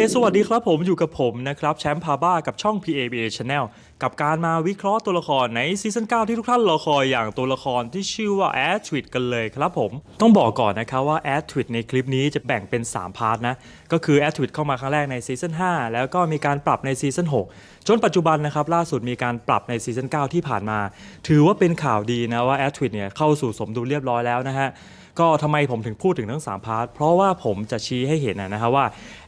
คสวัสดีครับผมอยู่กับผมนะครับแชมป์พาบ้ากับช่อง PABA Channel กับการมาวิเคราะห์ตัวละครในซีซั่น9ที่ทุกท่านรอคอยอย่างตัวละครที่ชื่อว่า a d t w i t กันเลยครับผม ต้องบอกก่อนนะครับว่า a d t w i t ในคลิปนี้จะแบ่งเป็น 3 พาร์ทนะ ก็คือ a d t w i t เข้ามาครั้งแรกในซีซั่น5แล้วก็มีการปรับในซีซั่น6จนปัจจุบันนะครับล่าสุดมีการปรับในซีซั่น9ที่ผ่านมา ถือว่าเป็นข่าวดีนะว่า a d t w i t เนี่ยเข้าสู่สมดุลเรียบร้อยแล้วนะฮะ ก็ทำไมผมถึงพูดถึงทั้ง 3 พาร์ท เพราะว่าผมจะชี้ให้เห็นนะครับว่า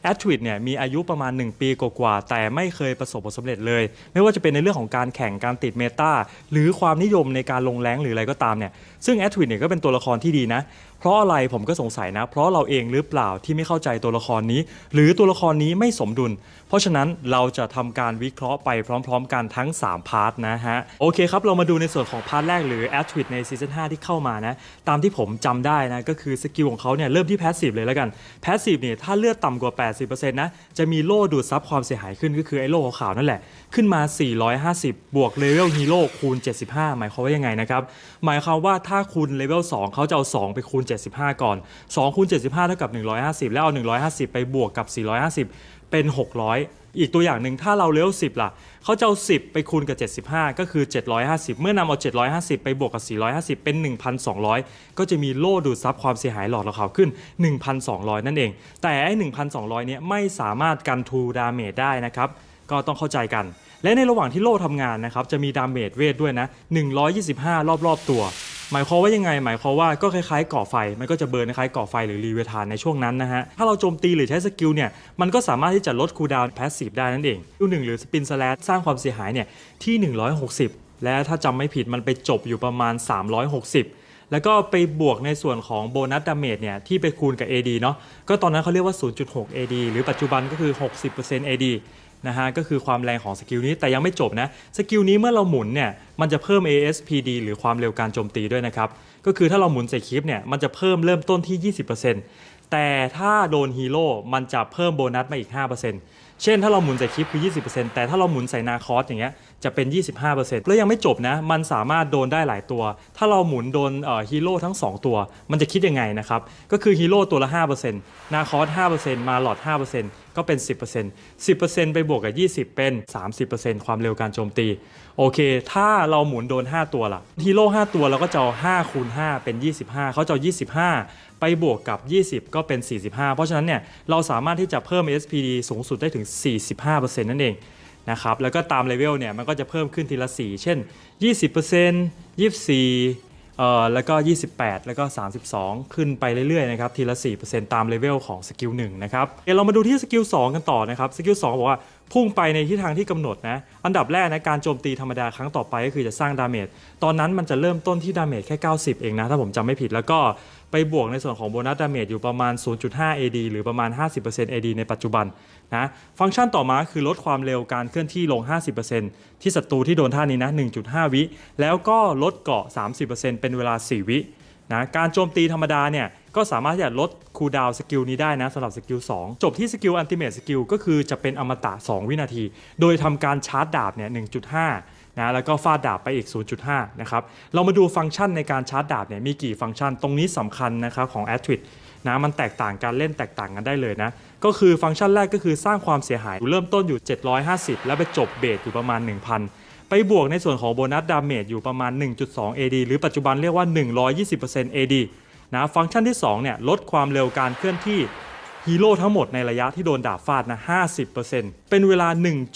a d t w i t เนี่ยมีอายุประมาณ 1 ปีกว่าๆแต่ไม่เคยประสบผลสำเร็จเลย ไม่ว่าจะเป็นในเรื่องของการแข่งการติดเมตาหรือความนิยมในการลงแรงหรืออะไรก็ตามเนี่ยซึ่ง a d t w i t เนี่ยก็เป็นตัวละครที่ดีนะ เพราะอะไรผมก็สงสัยนะ เพราะเราเองหรือเปล่าที่ไม่เข้าใจตัวละครนี้ หรือตัวละครนี้ไม่สมดุล เพราะฉะนั้นเราจะทำการวิเคราะห์ไปพร้อม ๆ กันทั้ง 3 พาร์ทนะฮะ โอเคครับ เรามาดูในส่วนของพาร์ทแรกหรือ a d t w i t ในซีซั่น5ที่เข้ามานะ ตามที่ผมจำได้นะ ก็คือสกิลของเขาเนี่ยเริ่มที่ Passive เลยแล้วกัน Passive เนี่ยถ้าเลือดต่ำกว่า 80%นะจะมีโล่ดูดซับความเสียหายขึ้นก็คือไอ้โล่ขาวๆนั่นแหละขึ้นมา 450 บวกเลเวลฮีโร่คูณ 75 หมายความว่ายังไงนะครับหมายความว่าถ้าคูณเลเวล2เขาจะเอา2ไปคูณ75 ก่อน2คูณ75 เท่ากับ 150 แล้วเอา 150 ไปบวกกับ 450 เป็น 600 อีกตัวอย่างหนึ่งถ้าเราเลเว10 ล่ะ เขาจะเอา 10 ไปคูณกับ 75 ก็คือ 750 เมื่อนำเอา 750 ไปบวกกับ 450 เป็น 1,200 ก็จะมีโล่ดูดซับความเสียหายหลอดเราขาวขึ้น 1,200 นั่นเอง แต่ไอ้ 1,200 เนี่ยไม่สามารถกันทูดาเมจได้นะครับ ก็ต้องเข้าใจกันและในระหว่างที่โล่ทำงานนะครับ จะมีดาเมจเวทด้วยนะ 125 รอบๆตัว หมายความว่ายังไง หมายความว่าก็คล้ายๆก่อไฟ มันก็จะเบิร์นคล้ายก่อไฟหรือรีเวทานในช่วงนั้นนะฮะ ถ้าเราโจมตีหรือใช้สกิลเนี่ย มันก็สามารถที่จะลดคูลดาวน์แพสซีฟได้นั่นเองคิวหนึ่งหรือสปินสแลสร้างความเสียหายเนี่ยที่ 160 และถ้าจำไม่ผิดมันไปจบอยู่ประมาณ 360แล้วก็ไปบวกในส่วนของโบนัสดาเมจเนี่ยที่ไปคูณกับ AD เนาะก็ตอนนั้นเขาเรียกว่า 0.6 AD หรือปัจจุบันก็คือ 60% AD นะฮะก็คือความแรงของสกิลนี้แต่ยังไม่จบนะสกิลนี้เมื่อเราหมุนเนี่ยมันจะเพิ่ม ASPD หรือความเร็วการโจมตีด้วยนะครับก็คือถ้าเราหมุนใส่คลิปเนี่ยมันจะเพิ่มเริ่มต้นที่ 20%แต่ถ้าโดนฮีโร่มันจะเพิ่มโบนัสมาอีก 5% เช่นถ้าเราหมุนใส่คลิปคือ 20%แต่ถ้าเราหมุนใส่นาคอสอย่างเงี้ยจะเป็น 25%แล้วยังไม่จบนะ มันสามารถโดนได้หลายตัว ถ้าเราหมุนโดนฮีโร่ทั้ง 2 ตัว มันจะคิดยังไงนะครับ ก็คือฮีโร่ตัวละ 5%นาคอส5%มาหลอด 5%ก็เป็น 10% 10%ไปบวกกับ 20 เป็น 30%ความเร็วการโจมตี โอเค ถ้าเราหมุนโดน 5 ตัวล่ะฮีโร่5ตัวเราก็จะเอา5คูณ5เป็น 25เขาจะเอา25 ไปบวกกับ 20 ก็เป็น 45 เพราะฉะนั้นเนี่ยเราสามารถที่จะเพิ่ม SPD สูงสุดได้ถึง 45%นั่นเองนะครับแล้วก็ตามเลเวลเนี่ยมันก็จะเพิ่มขึ้นทีละ4เช่น 20% 24เอ่อแล้วก็ 28 แล้วก็ 32 ขึ้นไปเรื่อยๆนะครับทีละ 4%ตามเลเวลของสกิล1นะครับเดี๋ยวเรามาดูที่สกิล2กันต่อนะครับสกิล2บอกว่าพุ่งไปในทิศทางที่กำหนดนะอันดับแรกนะการโจมตีธรรมดาครั้งต่อไปก็คือจะสร้างดาเมจตอนนั้นมันจะเริ่มต้นที่ดาเมจแค่ 90 เองนะ ถ้าผมจำไม่ผิดแล้วก็ ไปบวกในส่วนของโบนัสดาเมจอยู่ประมาณ 0.5 AD หรือประมาณ 50% AD ในปัจจุบันนะฟังก์ชันต่อมาคือลดความเร็วการเคลื่อนที่ลง 50%ที่ศัตรูที่โดนท่านี้นะ 1.5 วิ แล้วก็ลดเกาะ 30%เป็นเวลา 4 วินะการโจมตีธรรมดาเนี่ยก็สามารถที่จะลดคูลดาวสกิลนี้ได้นะสำหรับสกิล2 จบที่สกิลอันติเม e สกิลก็คือจะเป็นอมตะ 2 วินาที โดยทำการชาร์จดาบเนี่ย1.5 นะแล้วก็ฟาดดาบไปอีก 0.5 นะครับ เรามาดูฟังก์ชันในการชาร์จดาบเนี่ยมีกี่ฟังก์ชัน ตรงนี้สำคัญนะครับของ a t w i t นะมันแตกต่างการเล่นแตกต่างกันได้เลยนะ ก็คือฟังก์ชันแรกก็คือสร้างความเสียหายเริ่มต้นอยู่ 750 แล้วไปจบเบสอยู่ประมาณ 1,000 ไปบวกในส่วนของโบนัสดาเมจอยู่ประมาณ 1.2 AD หรือปัจจุบันเรียกว่า 120% AD นะฟังก์ชันที่2เนี่ยลดความเร็วการเคลื่อนที่ฮีโร่ทั้งหมดในระยะที่โดนดาบฟาดนะ 50%เป็นเวลา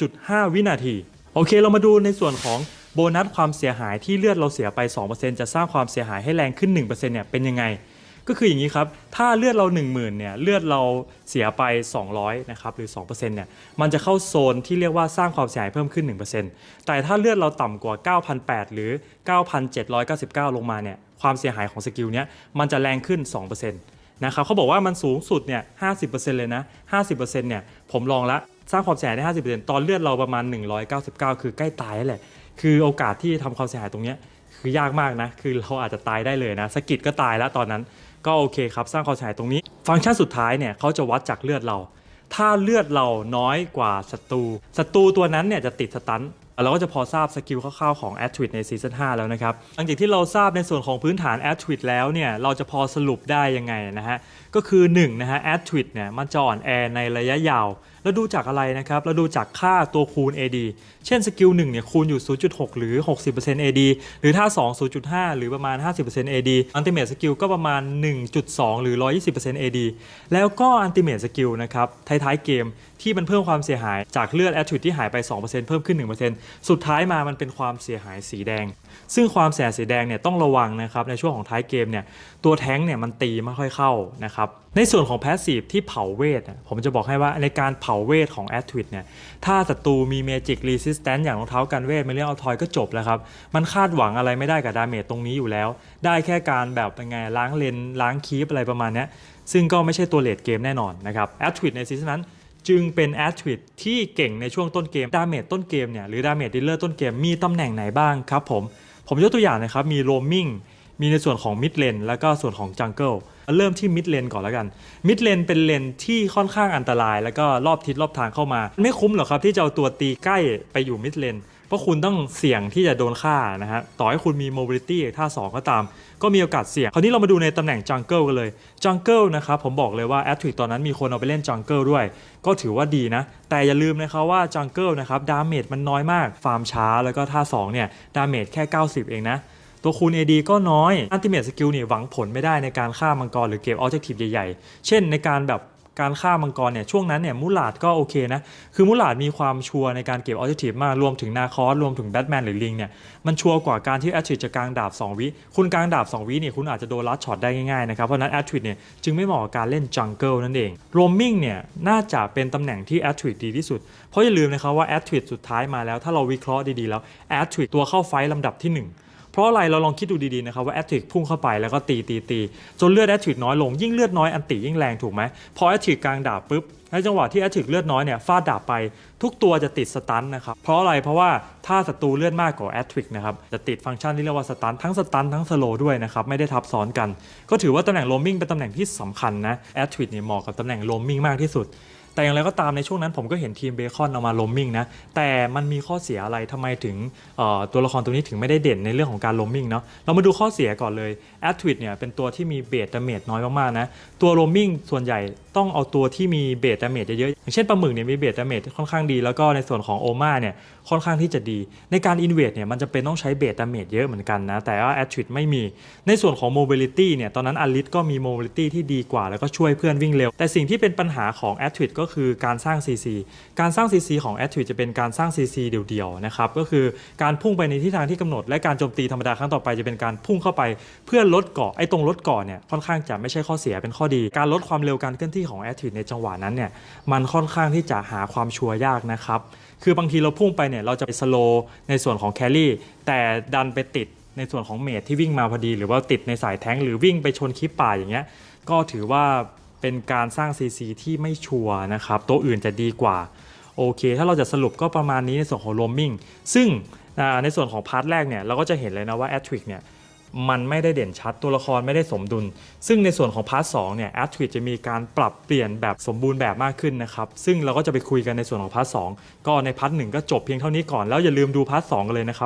1.5 วินาที โอเคเรามาดูในส่วนของโบนัสความเสียหายที่เลือดเราเสียไป 2%จะสร้างความเสียหายให้แรงขึ้น 1%เนี่ยเป็นยังไง ก็คืออย่างนี้ครับ ถ้าเลือดเรา 10,000เนี่ยเลือดเราเสียไป 200นะครับหรือ2%เนี่ยมันจะเข้าโซนที่เรียกว่าสร้างความเสียหายเพิ่มขึ้น 1%แต่ถ้าเลือดเราต่ำกว่า 9,800 หรือ 9,799 ลงมาเนี่ยความเสียหายของสกิลเนี้ยมันจะแรงขึ้น 2%นะครับเขาบอกว่ามันสูงสุดเนี่ย50%เลยนะ 50%เนี่ยผมลองละ สร้างความเสียหายได้ 50%ตอนเลือดเราประมาณ 199 คือใกล้ตายแล้วแหละ คือโอกาสที่ทำความเสียหายตรงนี้คือยากมากนะ คือเราอาจจะตายได้เลยนะสะกิดก็ตายแล้วตอนนั้น ก็โอเคครับ สร้างความเสียหายตรงนี้ ฟังก์ชันสุดท้ายเนี่ยเขาจะวัดจากเลือดเรา ถ้าเลือดเราน้อยกว่าศัตรูศัตรูตัวนั้นเนี่ยจะติดสตัน เราก็จะพอทราบสกิลคร่าวๆของ a d t w i t ในซีซั่น5แล้วนะครับ หลังจากที่เราทราบในส่วนของพื้นฐาน a d t w i t แล้วเนี่ยเราจะพอสรุปได้ยังไงนะฮะ ก็คือ1นะฮะ a d t w i t เนี่ยมันจะอ่อนแอในระยะยาว แล้วดูจากอะไรนะครับเราดูจากค่าตัวคูณ AD เช่นสกิล1เนี่ยคูณอยู่ 0.6 หรือ 60% AD หรือถ้า 2 0.5 หรือประมาณ 50% AD Ultimate Skill ก็ประมาณ 1.2 หรือ 120% AD แล้วก็ Ultimate Skill นะครับท้ายๆเกม ที่มันเพิ่มความเสียหายจากเลือด a t t r i b u t e ที่หายไป 2%เพิ่มขึ้น 1%สุดท้ายมามันเป็นความเสียหายสีแดง ซึ่งความเสียหายสีแดงเนี่ยต้องระวังนะครับในช่วงของท้ายเกมเนี่ยตัวแท้งเนี่ยมันตีไม่ค่อยเข้านะครับในส่วนของ Passive ที่เผาเวทผมจะบอกให้ว่าในการเผาเวทของ a t t r i b u t e เนี่ยถ้าศัตรูมี Magic Resistance อย่างรองเท้ากันเวทไม่เรียกเอาทอยก็จบแล้วครับมันคาดหวังอะไรไม่ได้กับดาเมจตรงนี้อยู่แล้ว ได้แค่การแบบเป็นไงล้างเลนล้างคีปอะไรประมาณนี้ซึ่งก็ไม่ใช่ตัวเลดเกมแน่นอนนะครับ a t t r i b u t e ในซีซั่นนั้น จึงเป็นแอ t ท i t ที่เก่งในช่วงต้นเกมดาเมจต้นเกมเนี่ยหรือดาเมจดิลเลอร์ต้นเกมมีตำแหน่งไหนบ้างครับผม ผมยกตัวอย่างนะครับ มีโรมมิ่งมีในส่วนของมิดเลนแล้วก็ส่วนของจังเกิลเริ่มที่มิดเลนก่อนแล้วกันมิดเลนเป็นเลนที่ค่อนข้างอันตราย แล้วก็รอบทิศรอบทางเข้ามา ไม่คุ้มหรอกครับที่จะเอาตัวตีใกล้ไปอยู่มิดเลน เพราะคุณต้องเสี่ยงที่จะโดนฆ่านะฮะต่อให้คุณมีโมบิลิตี้ท่า 2 ก็ตาม ก็มีโอกาสเสี่ยง คราวนี้เรามาดูในตำแหน่งจังเกิลกันเลยจังเกิลนะครับผมบอกเลยว่าแอตทริกตอนนั้นมีคนเอาไปเล่นจังเกิลด้วย ก็ถือว่าดีนะ แต่อย่าลืมนะครับว่าจังเกิลนะครับดาเมจมันน้อยมากฟาร์มช้าแล้วก็ท่า2เนี่ยดาเมจแค่ 90 เองนะตัวคูณ AD ก็น้อยอันติเม e สกิลนี่หวังผลไม่ได้ในการฆ่ามังกรหรือเก็บออบเจกตีฟใหญ่ๆ เช่นในการแบบ การฆ่ามังกรเนี่ยช่วงนั้นเนี่ยมูลาดก็โอเคนะคือมูลาดมีความชัวร์ในการเก็บออเจกตีฟมากรวมถึงนาคอสรวมถึงแบทแมนหรือลิงเนี่ยมันชัวร์กว่าการที่แอตทริจะกลางดาบ 2 วิคุณกลางดาบ 2 วิเนี่ยคุณอาจจะโดนลัดช็อตได้ง่ายๆนะครับเพราะนั้นแอตทริเนี่ยจึงไม่เหมาะกับการเล่นจังเกิลนั่นเองโรมมิ่งเนี่ยน่าจะเป็นตำแหน่งที่แอตทริดดีที่สุดเพราะอย่าลืมนะครับว่าแอตทริสุดท้ายมาแล้วถ้าเราวิเคราะห์ดีๆแล้วแอตทริตัวเข้าไฟท์ลำดับที่หนึ่ง ราะอะไรเราลองคิดดูดีๆนะครับว่าแอตทริกพุ่งเข้าไปแล้วก็ตีตีตีจนเลือดแอตทริกน้อยลงยิ่งเลือดน้อยอันติยิ่งแรงถูกไหมพอแอตทริกกลางดาบปุ๊บในจังหวะที่แอตทริกเลือดน้อยเนี่ยฟาดดาบไป ทุกตัวจะติดสตันนะครับเพราะอะไรเพราะว่าถ้าศัตรูเลือดมากกว่าแอตทริกนะครับจะติดฟังก์ชันที่เรียกว่าสตันทั้งสตันทั้งสโลด้วยนะครับไม่ได้ทับซ้อนกัน ก็ถือว่าตำแหน่งโรมมิ่งเป็นตำแหน่งที่สำคัญนะแอตทริกเนี่ยเหมาะกับตำแหน่งโรมมิ่งมากที่สุด แต่อย่างไรก็ตามในช่วงนั้นผมก็เห็นทีมเบคอนเอามาลมมิ่งนะ แต่มันมีข้อเสียอะไรทำไมถึงตัวละครตัวนี้ถึงไม่ได้เด่นในเรื่องของการลมมิ่งเนาะ เรามาดูข้อเสียก่อนเลยแอดทวิตเนี่ยเป็นตัวที่มีเบสดาเมจน้อยมากๆนะ ตัวลมมิ่งส่วนใหญ่ ต้องเอาตัวที่มีเบสดาเมจเยอะๆอย่างเช่นปลาหมึกเนี่ยมีเบสดาเมจค่อนข้างดี แล้วก็ในส่วนของโอมาเนี่ยค่อนข้างที่จะดี ในการอินเวดเนี่ยมันจะเป็นต้องใช้เบสดาเมจเยอะเหมือนกันนะ แต่ว่าแอ t ทวิตไม่มี ในส่วนของโมบิลิตี้เนี่ยตอนนั้นอลิสก็มีโมบิลิตี้ที่ดีกว่า แล้วก็ช่วยเพื่อนวิ่งเร็ว แต่สิ่งที่เป็นปัญหาของแอ t ทวิตก็คือการสร้าง CC การสร้าง CC ของ a d t w i t จะเป็นการสร้าง CC เดี่ยวๆนะครับก็คือการพุ่งไปในทิศทางที่กำหนด และการโจมตีธรรมดาครั้งต่อไปจะเป็นการพุ่งเข้าไป เพื่อลดเกาะไอ้ตรงลดเกาะเนี่ยค่อนข้างจะไม่ใช่ข้อเสียเป็นข้อดี การลดความเร็วการเคลื่อนที่ของ a d t w i t ในจังหวะนั้นเนี่ยมันค่อนข้างที่จะหาความชัวร์ยากนะครับ คือบางทีเราพุ่งไปเนี่ยเราจะไปสโลในส่วนของแครี่แต่ดันไปติดในส่วนของเมทที่วิ่งมาพอดี หรือว่าติดในสายแท้งหรือวิ่งไปชนคลิปป่าอย่างเงี้ยก็ถือว่าเป็นการสร้าง CC ที่ไม่ชัวร์นะครับตัวอื่นจะดีกว่าโอเค ถ้าเราจะสรุปก็ประมาณนี้ในส่วนของ roaming ซึ่งในส่วนของพาร์ทแรกเนี่ยเราก็จะเห็นเลยนะว่า a t r i c เนี่ย มันไม่ได้เด่นชัดตัวละครไม่ได้สมดุล ซึ่งในส่วนของพาร์ทสเนี่ย a t r i c จะมีการปรับเปลี่ยนแบบสมบูรณ์แบบมากขึ้นนะครับซึ่งเราก็จะไปคุยกันในส่วนของพาร์ทสก็ในพาร์ทหนึ่งก็จบเพียงเท่านี้ก่อนแล้วอย่าลืมดูพาร์ทสกันเลยนะครับ